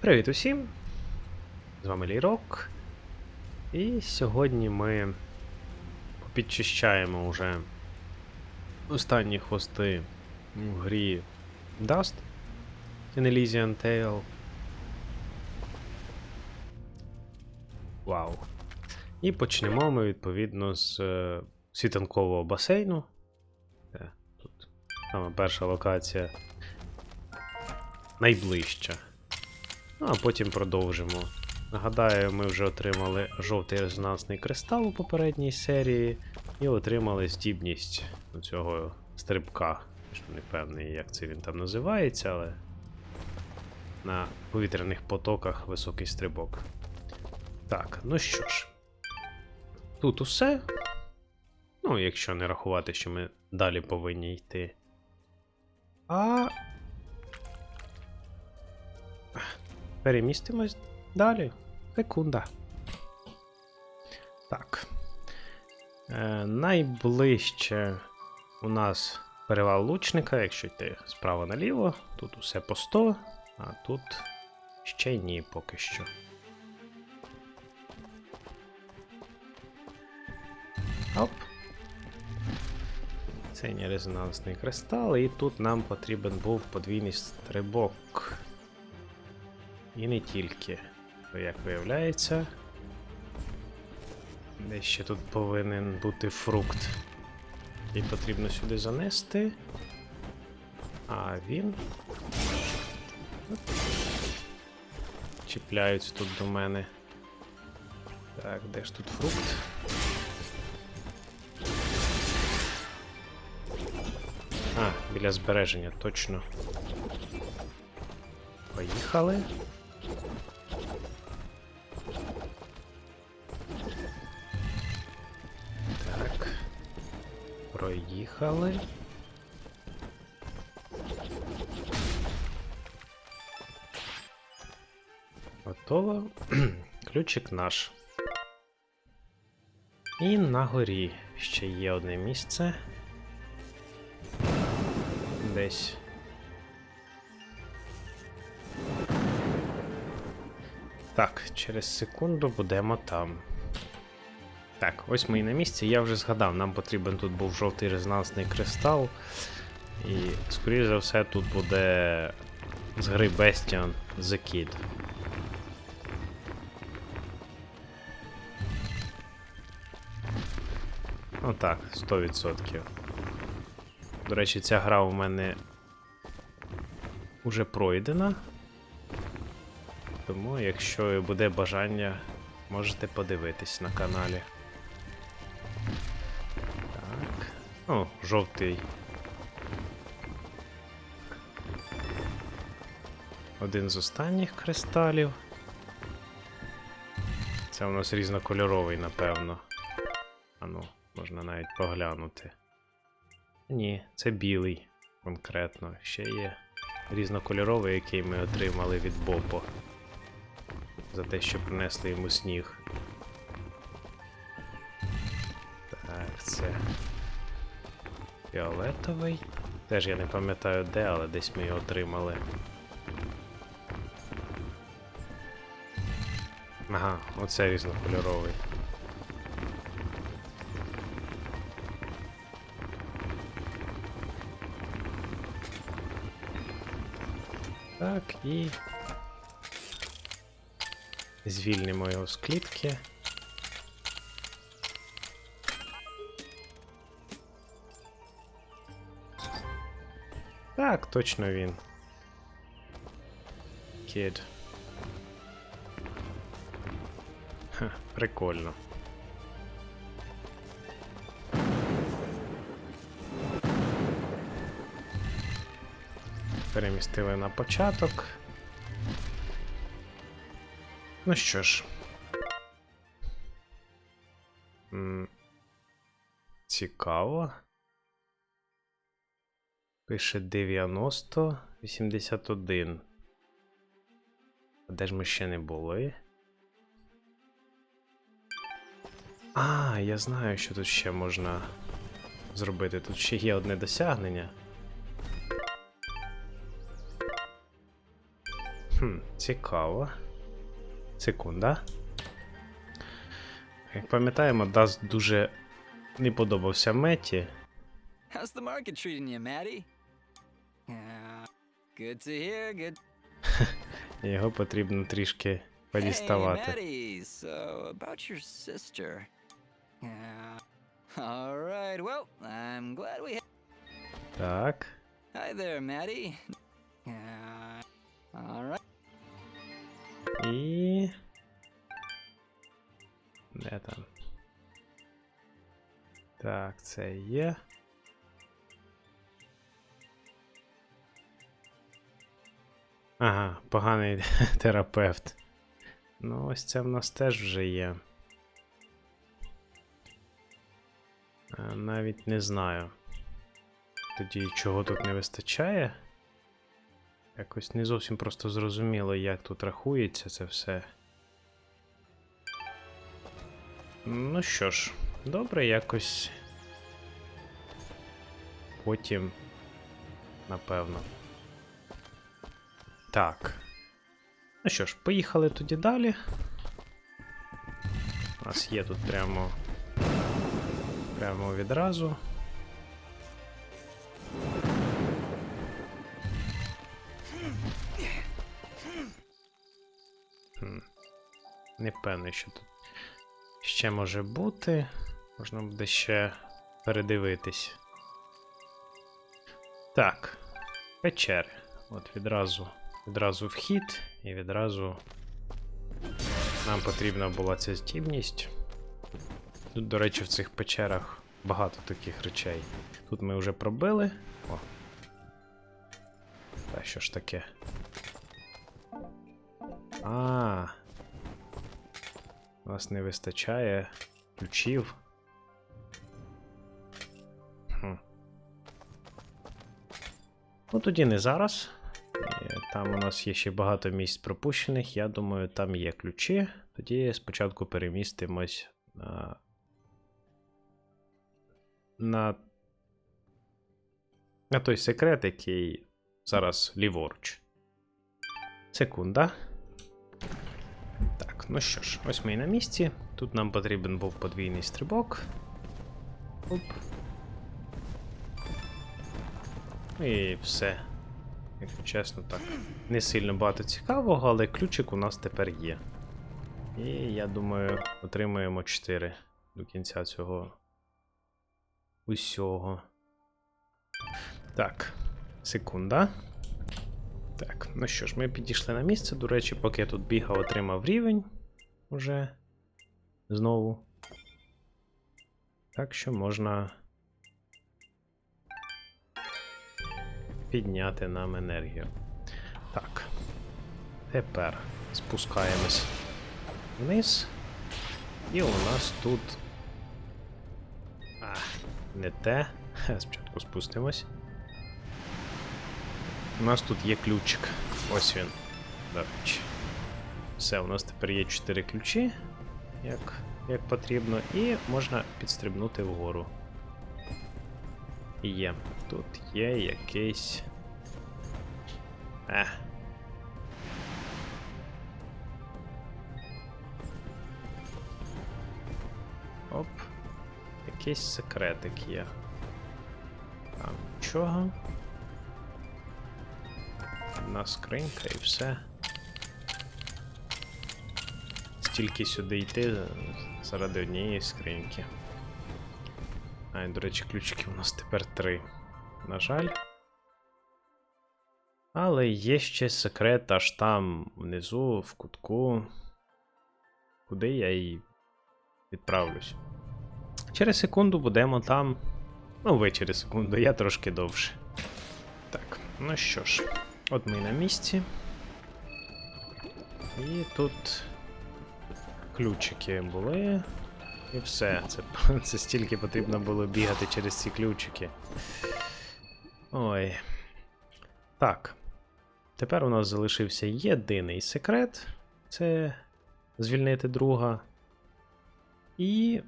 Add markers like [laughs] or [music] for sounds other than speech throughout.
Привіт усім! З вами Лірок. І сьогодні ми підчищаємо уже останні хвости в грі Dust in Elysian Tale. Вау. І почнемо ми відповідно з е, світанкового басейну. Тут саме перша локація. Найближча. Ну, а потім продовжимо. Нагадаю, ми вже отримали жовтий резонансний кристал у попередній серії і отримали здібність цього стрибка. Я Не певний, як це він там називається, але на повітряних потоках високий стрибок. Так, ну що ж. Тут усе. Ну, якщо не рахувати, що ми далі повинні йти. А Перемістимось далі. Секунда. Так. Е, найближче у нас перевал лучника, якщо йти справа наліво. Тут усе по 100, а тут ще ні поки що. Оп. Синій резонансний кристал, і тут нам потрібен був подвійний стрибок. І не тільки. Бо, як виявляється, десь ще тут повинен бути фрукт. І потрібно сюди занести. А він. Чіпляються тут до мене. Так, де ж тут фрукт? А, біля збереження, точно. Поїхали. Проїхали. Готово. [clears throat] Ключик наш. І на горі ще є одне місце. Десь. Так, через секунду будемо там. Так, ось ми і на місці. Я вже згадав, нам потрібен тут був жовтий резонансний кристал. І, скоріш за все, тут буде з гри Bastion The Kid. Отак, 100%. До речі, ця гра у мене уже пройдена. Тому, якщо буде бажання, можете подивитись на каналі. О, жовтий. Один з останніх кристалів. Це у нас різнокольоровий, напевно. Ану, можна навіть поглянути. Ні, це білий конкретно. Ще є різнокольоровий, який ми отримали від Бопо. За те, що принесли йому сніг. Так, це. Фіолетовий. Теж я не пам'ятаю де, але десь ми його отримали. Ага, оце різнокольоровий. Так, і. Звільнимо його з клітки. Так, точно він. Кід. Ха, прикольно. Перемістили на початок. Ну що ж. Цікаво. Пише 90, 81. А де ж ми ще не були? А, я знаю, що тут ще можна зробити. Тут ще є одне досягнення. Хм, цікаво. Секунда. Як пам'ятаємо, Даст дуже не подобався меті. How's the market treating you, Maddie? Yeah, [laughs] good to hear. Good. і Його потрібно трішки Hey, подіставати. Maddie. So about your sister. Yeah. All right. Well, I'm glad we. Так. Hi there, Maddie. Yeah. All right. І. Де там? Так, це є. Ага, поганий [laughs] терапевт. Ну, ось це в нас теж вже є. Е, Навіть не знаю. Тоді чого тут не вистачає? Якось не зовсім просто зрозуміло, як тут рахується це все. Ну що ж, добре, якось. Потім. Напевно. Так. Ну що ж, поїхали тоді далі. У нас є тут прямо. Прямо відразу. Хм. Не певний, що тут ще може бути. Можна буде ще передивитись. Так. Печери. От відразу. Відразу вхід і відразу. Нам потрібна була ця здібність. Тут, до речі, в цих печерах багато таких речей. Тут ми вже пробили. О. Та що ж таке? А. У нас не вистачає ключів. Хм. Ну тоді не зараз. Е, Там у нас є ще багато місць пропущених. Я думаю, там є ключі. Тоді спочатку перемістимось на. На. На той секрет, який зараз ліворуч. Секунда. Так, ну що ж, ось ми і на місці. Тут нам потрібен був подвійний стрибок. Оп. І все. Якщо чесно, так. Не сильно багато цікавого, але ключик у нас тепер є. І я думаю, отримаємо 4 до кінця цього усього. Так, секунда. Так, ну що ж, ми підійшли на місце. До речі, поки я тут бігав, отримав рівень уже знову. Так що можна підняти нам енергію. Так. Тепер спускаємось вниз. І у нас тут. А, не те. Спочатку спустимось. У нас тут є ключик. Ось він. До речі. Все, у нас тепер є 4 ключі, як, як потрібно, і можна підстрибнути вгору. Є. Тут є якийсь. Е. Оп. Якийсь секретик є. Там нічого. Одна скринька і все. Стільки сюди йти заради однієї скриньки. А, до речі, ключиків у нас тепер три. На жаль. Але є ще секрет аж там внизу, в кутку. Куди я і відправлюсь. Через секунду будемо там. Ну, ви через секунду, я трошки довше. Так, ну що ж, от ми на місці. І тут ключики були. І все. Це, [laughs] це стільки потрібно було бігати через ці ключики. Ой. Так. Тепер у нас залишився єдиний секрет це звільнити друга. І.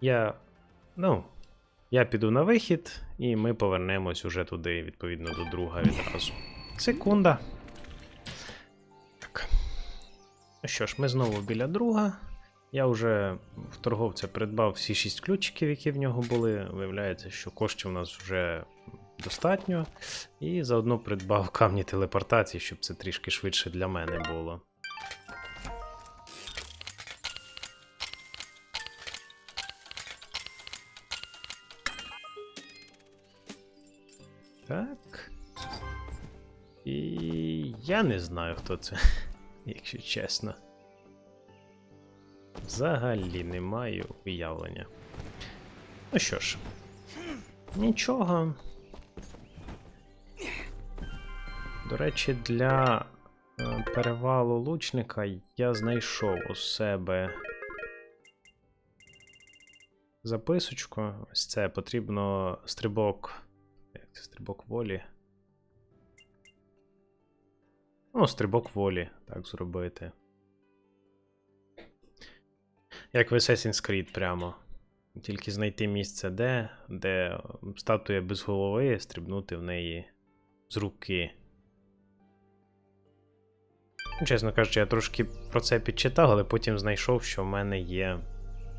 Я. Ну. Я піду на вихід, і ми повернемось уже туди, відповідно, до друга відразу. Секунда. Ну що ж, ми знову біля друга. Я вже в торговця придбав всі шість ключиків, які в нього були. Виявляється, що коштів у нас вже достатньо. І заодно придбав камні телепортації, щоб це трішки швидше для мене було. Так. І я не знаю, хто це, [laughs] якщо чесно. Взагалі не маю уявлення. Ну що ж, нічого. До речі, для е, перевалу лучника я знайшов у себе записочку. Ось це потрібно стрибок. Як це стрибок волі? Ну, стрибок волі, так зробити. Як в Assassin's Creed прямо. Тільки знайти місце де, де статуя без голови, стрибнути в неї з руки. Чесно кажучи, я трошки про це підчитав, але потім знайшов, що в мене є,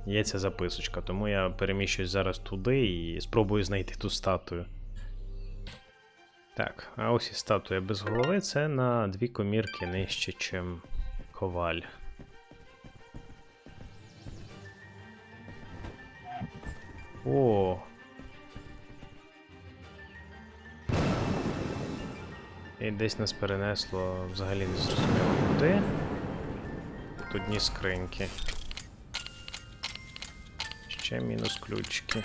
є ця записочка. Тому я переміщусь зараз туди і спробую знайти ту статую. Так, а ось і статуя без голови це на дві комірки нижче, чим коваль. О. І десь нас перенесло взагалі не зрозуміло куди. Тут дні скриньки. Ще мінус ключики.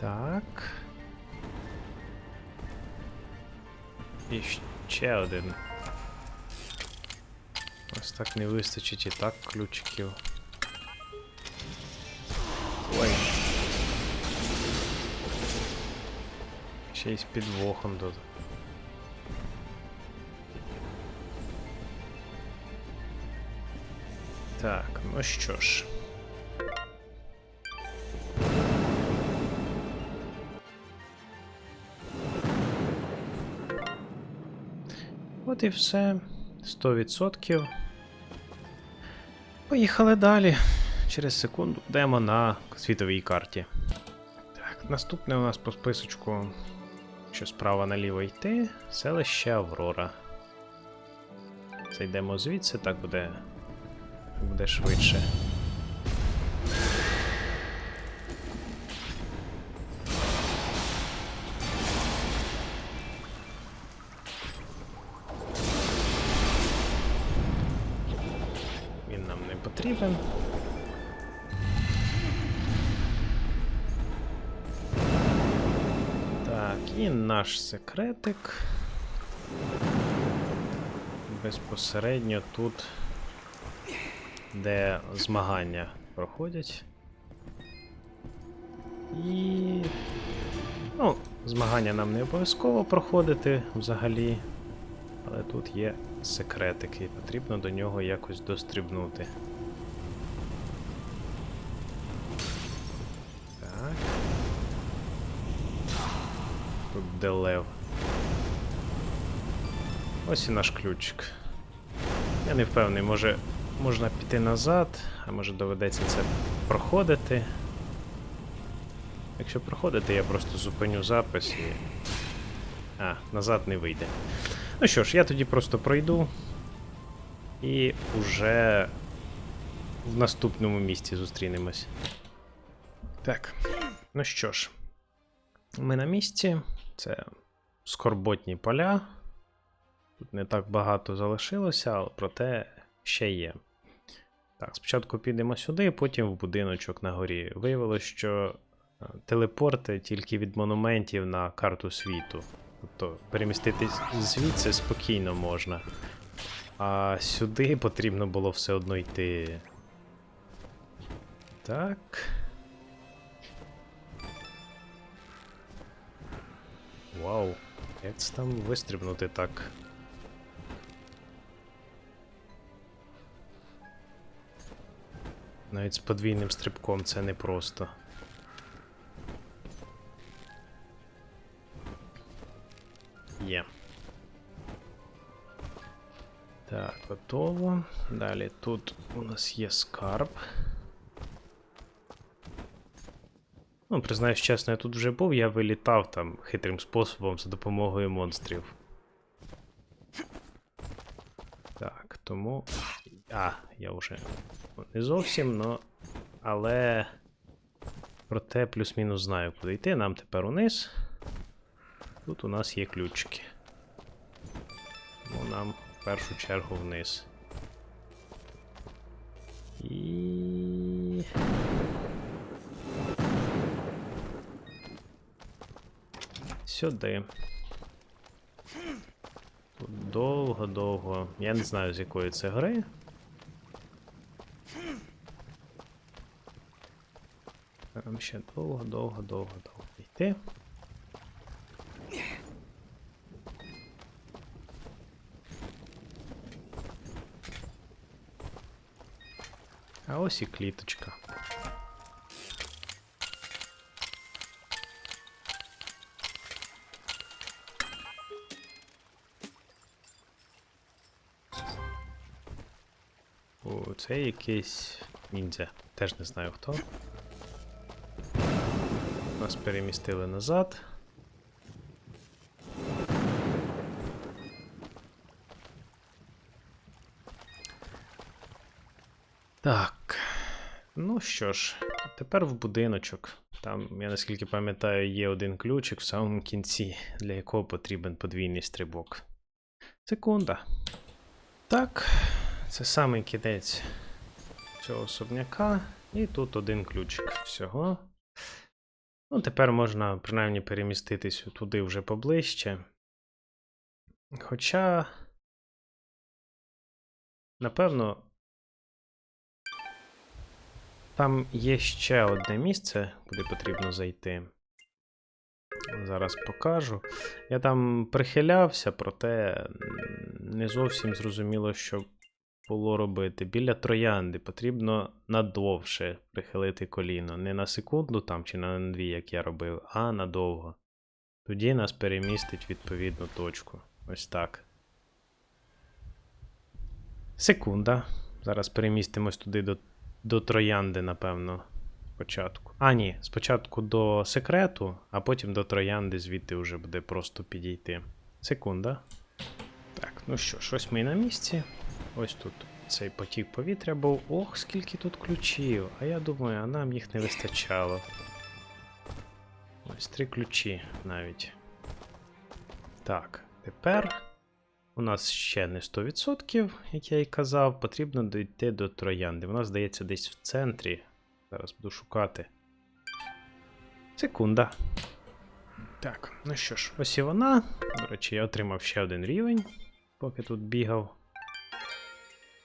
Так. І ще один. Ось так не вистачить і так ключиків. Ой. Ще й з підвохом тут. Так, ну що ж. От і все. 100%. Поїхали далі. Через секунду йдемо на світовій карті. Так, наступне у нас по списочку, що справа наліво йти, селище Аврора. Зайдемо звідси, так буде, буде швидше. Наш секретик. Безпосередньо тут, де змагання проходять. І. Ну, змагання нам не обов'язково проходити взагалі. Але тут є секретик, і потрібно до нього якось дострібнути. Тут де лев. Ось і наш ключик. Я не впевнений, може можна піти назад, а може доведеться це проходити. Якщо проходити, я просто зупиню запис і. А, назад не вийде. Ну що ж, я тоді просто пройду. І уже в наступному місці зустрінемось. Так. Ну що ж, ми на місці. Це скорботні поля. Тут не так багато залишилося, але проте ще є. Так, спочатку підемо сюди, потім в будиночок на горі. Виявилось, що е, телепорти тільки від монументів на карту світу. Тобто переміститись звідси спокійно можна. А сюди потрібно було все одно йти. Так. Вау. Як це там вистрибнути так? Навіть з подвійним стрибком це непросто. Є. Так, готово. Далі тут у нас є скарб. Ну, признаюсь чесно, я тут вже був, я вилітав там хитрим способом за допомогою монстрів. Так, тому. А, я вже не зовсім, но... але. Проте плюс-мінус знаю, куди йти. Нам тепер униз. Тут у нас є ключики. Ну, нам в першу чергу вниз. Сюди. Тут довго-довго. Я не знаю, з якої це гри. Нам ще довго, довго, довго, довго йти. А ось і кліточка. О, це якийсь ніндзя. Теж не знаю хто. Нас перемістили назад. Так. Ну що ж, тепер в будиночок. Там, я наскільки пам'ятаю, є один ключик в самому кінці, для якого потрібен подвійний стрибок. Секунда. Так, це самий кінець цього особняка. І тут один ключик всього. Ну, тепер можна принаймні переміститись туди вже поближче. Хоча. Напевно. Там є ще одне місце, куди потрібно зайти. Зараз покажу. Я там прихилявся, проте не зовсім зрозуміло, що було робити. Біля троянди потрібно надовше прихилити коліно. Не на секунду там чи на дві, як я робив, а надовго. Тоді нас перемістить відповідну точку. Ось так. Секунда. Зараз перемістимось туди до, до троянди, напевно. Спочатку. А, ні, спочатку до секрету, а потім до троянди, звідти вже буде просто підійти. Секунда. Так, ну що ж, ось ми на місці. Ось тут цей потік повітря був. Ох, скільки тут ключів. А я думаю, а нам їх не вистачало. Ось три ключі навіть. Так, тепер у нас ще не 100%, як я і казав, потрібно дійти до троянди. Вона здається десь в центрі. Зараз буду шукати. Секунда. Так, ну що ж, ось і вона. До речі, я отримав ще один рівень, поки тут бігав.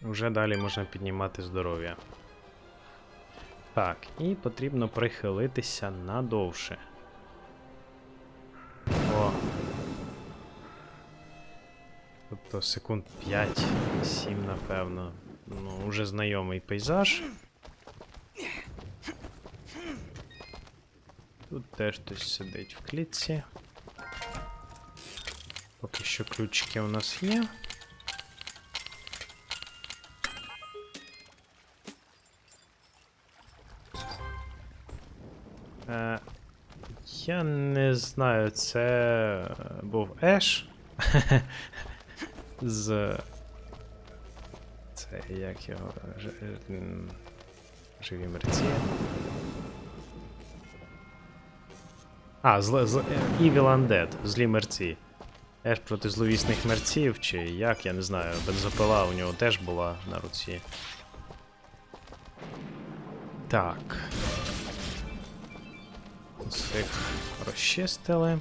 Вже далі можна піднімати здоров'я. Так, і потрібно прихилитися надовше. О. Тобто секунд 5-7, напевно. Ну, вже знайомий пейзаж. Тут теж хтось сидить в клітці. Поки що ключики у нас є. Е, я не знаю, це був Еш. [laughs] З. Це як його. Ж... Живі мерці. А, зле, зле, Evil Undead, злі мерці. Еш проти зловісних мерців, чи як, я не знаю, бензопила у нього теж була на руці. Так. Цих розчистили.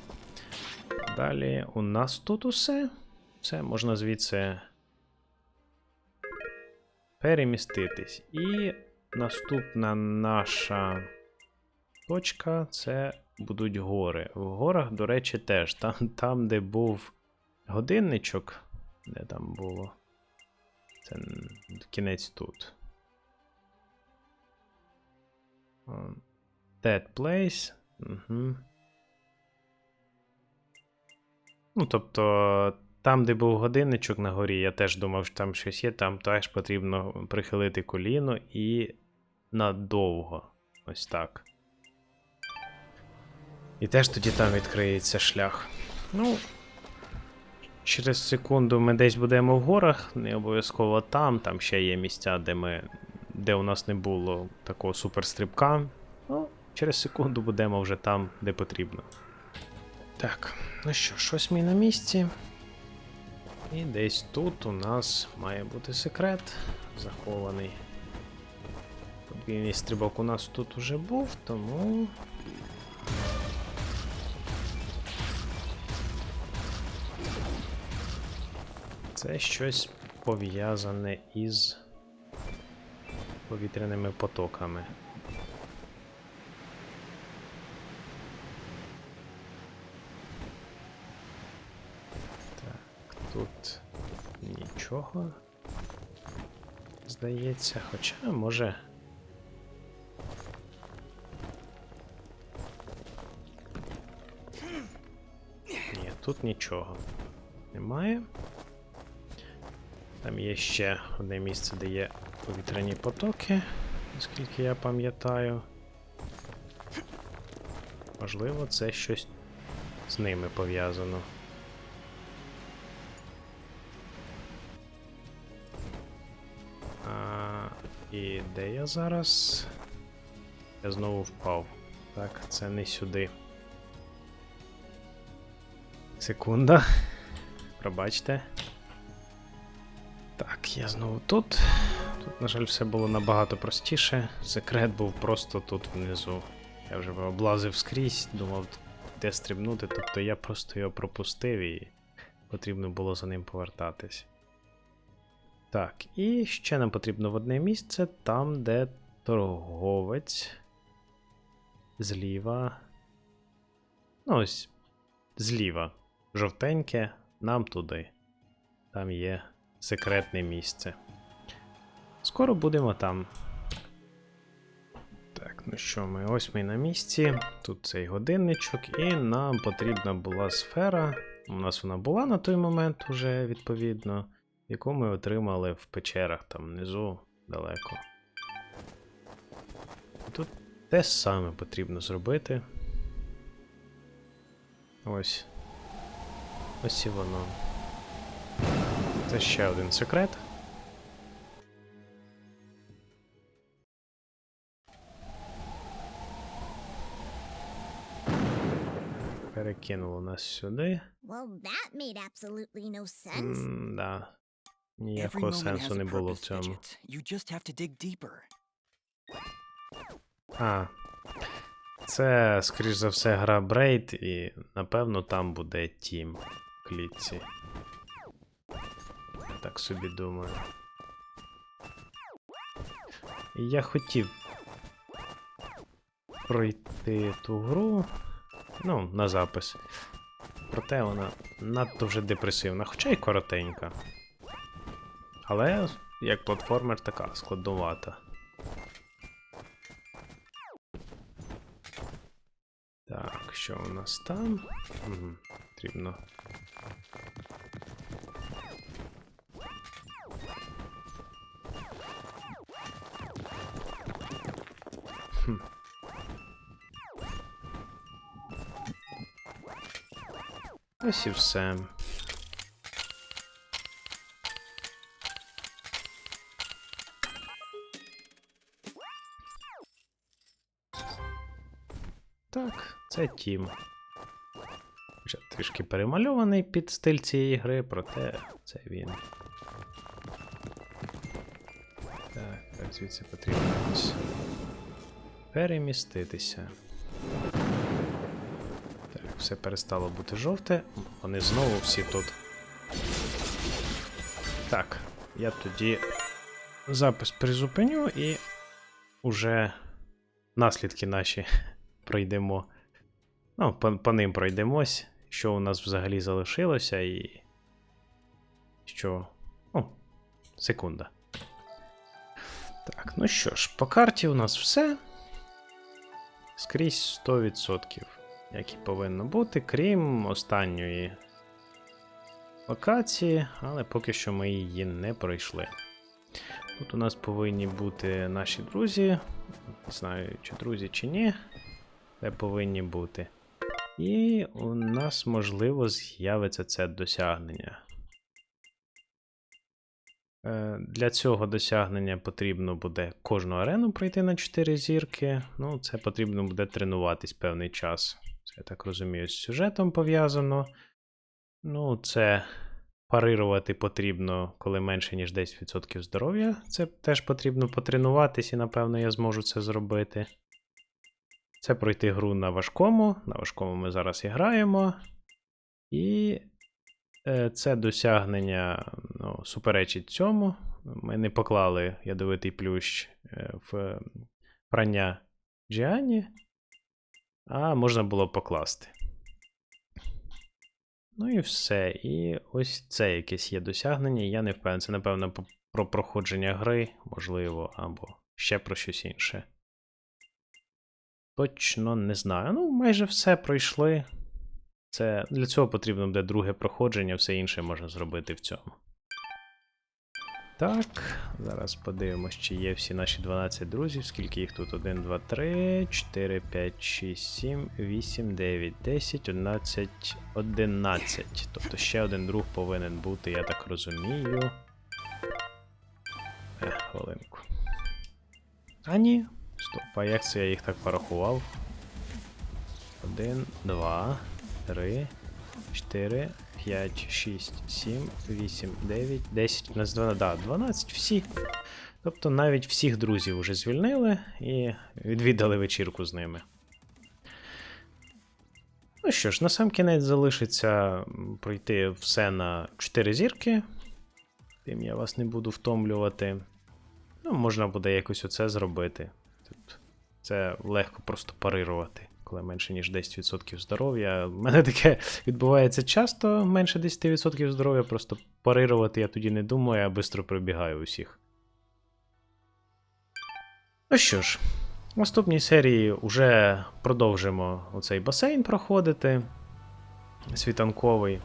Далі у нас тут усе. Все, можна звідси переміститись. І наступна наша точка це будуть гори. В горах, до речі, теж. Там, там де був годинничок. Де там було? Це кінець тут. Dead Place. Угу. Ну, тобто, там, де був годинничок на горі, я теж думав, що там щось є, там теж потрібно прихилити коліно і надовго. Ось так. І теж тоді там відкриється шлях. Ну. Через секунду ми десь будемо в горах, не обов'язково там, там ще є місця, де ми. де у нас не було такого суперстрибка. Через секунду будемо вже там, де потрібно. Так, ну що, щось ми на місці. І десь тут у нас має бути секрет захований. Подвійний стрибок у нас тут уже був, тому. Це щось пов'язане із повітряними потоками. Так, тут нічого. Здається, хоча може. Ні, тут нічого немає. Там є ще одне місце, де є повітряні потоки, наскільки я пам'ятаю. Можливо, це щось з ними пов'язано. І де я зараз? Я знову впав. Так, це не сюди. Секунда. Пробачте. Так, я знову тут. Тут, на жаль, все було набагато простіше. Секрет був просто тут внизу. Я вже облазив скрізь, думав, де стрибнути, тобто я просто його пропустив і потрібно було за ним повертатись. Так, і ще нам потрібно в одне місце, там, де торговець. Зліва. Ну, ось. Зліва. Жовтеньке, нам туди. Там є секретне місце. Скоро будемо там. Так, ну що, ми ось ми на місці. Тут цей годинничок, і нам потрібна була сфера. У нас вона була на той момент уже, відповідно, яку ми отримали в печерах там внизу далеко. Тут те саме потрібно зробити. Ось. Ось і воно. Це ще один секрет. Перекинуло нас сюди. Well, that made absolutely no sense. М, Да. Ніякого сенсу не було в цьому. А. Це, скоріш за все, гра Брейд, і напевно там буде тім в клітці. Я так собі думаю. Я хотів пройти ту гру. Ну, на запис. Проте вона надто вже депресивна, хоча й коротенька. Але як платформер така складновата. Так, що у нас там? Угу, потрібно. Хм. Ось і все. Так, це Тім. Вже трішки перемальований під стиль цієї гри, проте це він. Так, так звідси потрібно переміститися. Так, все перестало бути жовте. Вони знову всі тут. Так, я тоді запис призупиню і уже наслідки наші пройдемо. Ну, по, по ним пройдемось, що у нас взагалі залишилося, і. Що. О, секунда. Так, ну що ж, по карті у нас все. скрізь 100%, як і повинно бути, крім останньої локації, але поки що ми її не пройшли. Тут у нас повинні бути наші друзі. Не знаю, чи друзі, чи ні. Де повинні бути. І у нас, можливо, з'явиться це досягнення. Е, Для цього досягнення потрібно буде кожну арену пройти на 4 зірки. Ну, це потрібно буде тренуватись певний час. Це, я так розумію, з сюжетом пов'язано. Ну, це парирувати потрібно, коли менше, ніж 10% здоров'я. Це теж потрібно потренуватись, і, напевно, я зможу це зробити. Це пройти гру на важкому. На важкому ми зараз і граємо. І е, це досягнення ну, суперечить цьому. Ми не поклали ядовитий плющ е, в прання Джіані, а можна було покласти. Ну і все. І ось це якесь є досягнення. Я не впевнений. Це, напевно, про проходження гри, можливо, або ще про щось інше. Точно не знаю. Ну, майже все пройшли. Це для цього потрібно буде друге проходження, все інше можна зробити в цьому. Так, зараз подивимось, чи є всі наші 12 друзів. Скільки їх тут? 1, 2, 3, 4, 5, 6, 7, 8, 9, 10, 11, 11. Тобто ще один друг повинен бути, я так розумію. Е, хвилинку. А ні. Стоп, а як це я їх так порахував? 1, 2, 3, 4, 5, 6, 7, 8, 9, 10. У нас 12, да, 12 всі. Тобто навіть всіх друзів вже звільнили і відвідали вечірку з ними. Ну що ж, на сам кінець залишиться пройти все на 4 зірки. Тим я вас не буду втомлювати. Ну, можна буде якось оце зробити. Тут це легко просто парирувати, коли менше ніж 10% здоров'я. У мене таке відбувається часто, менше 10% здоров'я, просто парирувати я тоді не думаю, а швидко прибігаю усіх. Ну що ж, в наступній серії вже продовжимо оцей басейн проходити. Світанковий.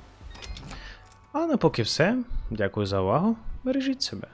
А на поки все. Дякую за увагу. Бережіть себе.